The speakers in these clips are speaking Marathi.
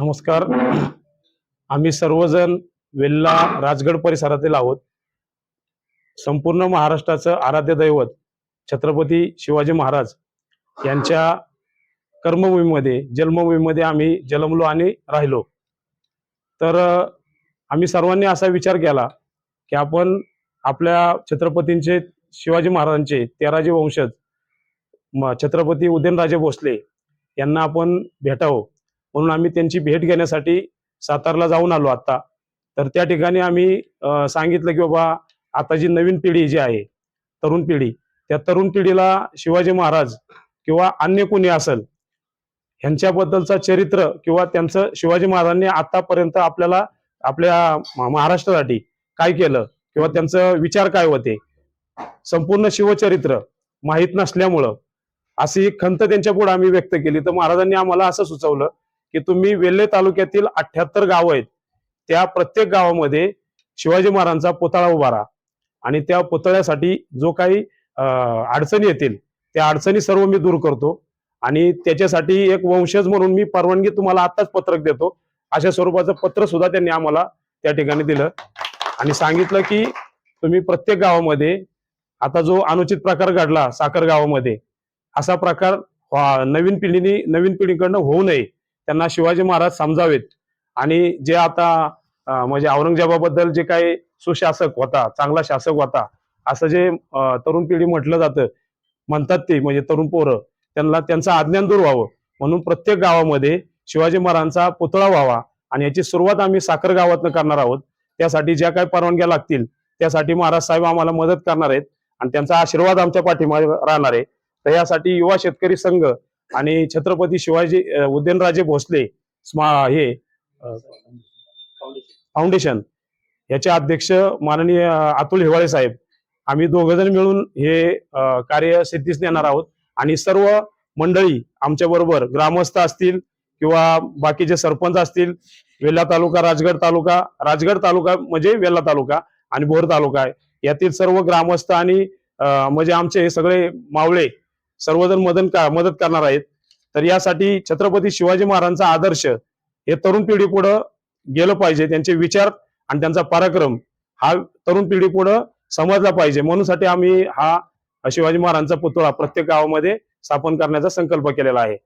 नमस्कार. आम्ही सर्वजण वेल्ला राजगड परिसरातील आहोत. संपूर्ण महाराष्ट्राचं आराध्य दैवत छत्रपती शिवाजी महाराज यांच्या कर्मभूमीमध्ये जन्मभूमीमध्ये आम्ही जन्मलो आणि राहिलो. तर आम्ही सर्वांनी असा विचार केला की आपण आपल्या छत्रपतींचे शिवाजी महाराजांचे तेराजे वंशज म- छत्रपती उदयनराजे भोसले यांना आपण भेटावं. म्हणून आम्ही त्यांची भेट घेण्यासाठी सातारला जाऊन आलो आता. तर त्या ठिकाणी आम्ही सांगितलं की बाबा आता जी नवीन पिढी जी आहे तरुण पिढी त्या तरुण पिढीला शिवाजी महाराज किंवा अन्य कोणी असेल ह्यांच्याबद्दलचा चरित्र किंवा त्यांचं शिवाजी महाराजांनी आतापर्यंत आपल्याला आपल्या महाराष्ट्रासाठी काय केलं किंवा त्यांचं विचार काय होते संपूर्ण शिवचरित्र माहीत नसल्यामुळं अशी खंत त्यांच्या पुढे आम्ही व्यक्त केली. तर महाराजांनी आम्हाला असं सुचवलं की तुम्ही वेल्हे तालुक्यातील अठ्याहत्तर गाव आहेत. त्या प्रत्येक गावामध्ये शिवाजी महाराजांचा पुतळा उभारा आणि त्या पुतळ्यासाठी जो काही अडचणी येतील त्या अडचणी सर्व मी दूर करतो. आणि त्याच्यासाठी एक वंशज म्हणून मी परवानगी तुम्हाला आताच पत्रक देतो. अशा स्वरूपाचं पत्र सुद्धा त्यांनी आम्हाला त्या ठिकाणी दिलं. आणि सांगितलं की तुम्ही प्रत्येक गावामध्ये आता जो अनुचित प्रकार घडला साखर गावामध्ये असा प्रकार नवीन पिढीने नवीन पिढीकडनं होऊ नये. त्यांना शिवाजी महाराज समजावेत. आणि जे आता म्हणजे औरंगजेबाबद्दल जे काही सुशासक होता चांगला शासक होता असं जे तरुण पिढी म्हटलं जातं म्हणतात ते म्हणजे तरुण पोरं त्यांना त्यांचं अज्ञान दूर व्हावं. म्हणून प्रत्येक गावामध्ये शिवाजी महाराजांचा पुतळा व्हावा आणि याची सुरुवात आम्ही साखर गावातनं करणार आहोत. त्यासाठी ज्या काही परवानग्या लागतील त्यासाठी महाराज साहेब आम्हाला मदत करणार आहेत आणि त्यांचा आशीर्वाद आमच्या पाठीमागे राहणार आहे. तर यासाठी युवा शेतकरी संघ आणि छत्रपती शिवाजी उदयनराजे भोसले स्मा हे फाउंडेशन. याचे अध्यक्ष माननीय अतुल हिवाळे साहेब. आम्ही दोघ जण मिळून हे कार्य सिद्धीस नेणार आहोत. आणि सर्व मंडळी आमच्या बरोबर ग्रामस्थ असतील किंवा बाकीचे सरपंच असतील वेल्हा तालुका राजगड तालुका राजगड तालुका म्हणजे वेल्हा तालुका आणि भोर तालुका आहे. यातील सर्व ग्रामस्थ आणि म्हणजे आमचे हे सगळे मावळे सर्वजण मदत का मदत करणार आहेत. तर यासाठी छत्रपती शिवाजी महाराजांचा आदर्श हे तरुण पिढी पुढं गेलं पाहिजे त्यांचे विचार आणि त्यांचा पराक्रम हा तरुण पिढी पुढं समजला पाहिजे. म्हणून साठी आम्ही हा शिवाजी महाराजांचा पुतळा प्रत्येक गावामध्ये स्थापन करण्याचा संकल्प केलेला आहे.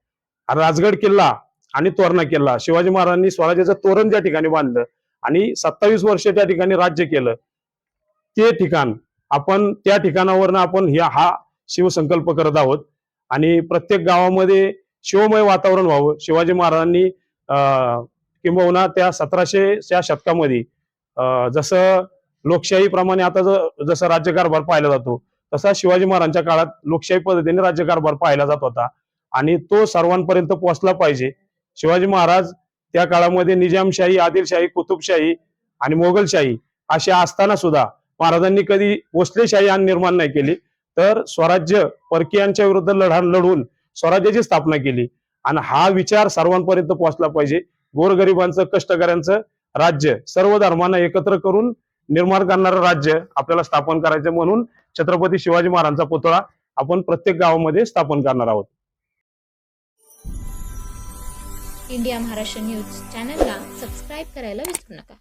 राजगड किल्ला आणि तोरणा किल्ला शिवाजी महाराजांनी स्वराज्याचं तोरण ज्या ठिकाणी बांधलं आणि सत्तावीस वर्ष त्या ठिकाणी राज्य केलं ते ठिकाण आपण त्या ठिकाणावरनं आपण ह्या हा शिवसंकल्प करत आहोत. आणि प्रत्येक गावामध्ये शिवमय वातावरण व्हावं. शिवाजी महाराजांनी अं, किंबहुना त्या सतराशेच्या शतकामध्ये अं, जसं लोकशाहीप्रमाणे आता जसं राज्यकारभार पाहिला जातो तसा शिवाजी महाराजांच्या काळात लोकशाही पद्धतीने राज्यकारभार पाहिला जात होता. आणि तो सर्वांपर्यंत पोहोचला पाहिजे. शिवाजी महाराज त्या काळामध्ये निजामशाही आदिलशाही कुतुबशाही आणि मोगलशाही अशा असताना सुद्धा महाराजांनी कधी वसलेशाही आणि निर्माण नाही केली. तर स्वराज्य परकीयांच्या विरुद्ध लढा लढून स्वराज्याची स्थापना केली. आणि हा विचार सर्वांपर्यंत पोहोचला पाहिजे. गोरगरिबांचं कष्टकऱ्यांचं राज्य सर्व धर्मांना एकत्र करून निर्माण करणारं राज्य आपल्याला स्थापन करायचं म्हणून छत्रपती शिवाजी महाराजांचा पुतळा आपण प्रत्येक गावामध्ये स्थापन करणार आहोत. इंडिया महाराष्ट्र न्यूज चॅनलला सबस्क्राईब करायला विसरू नका.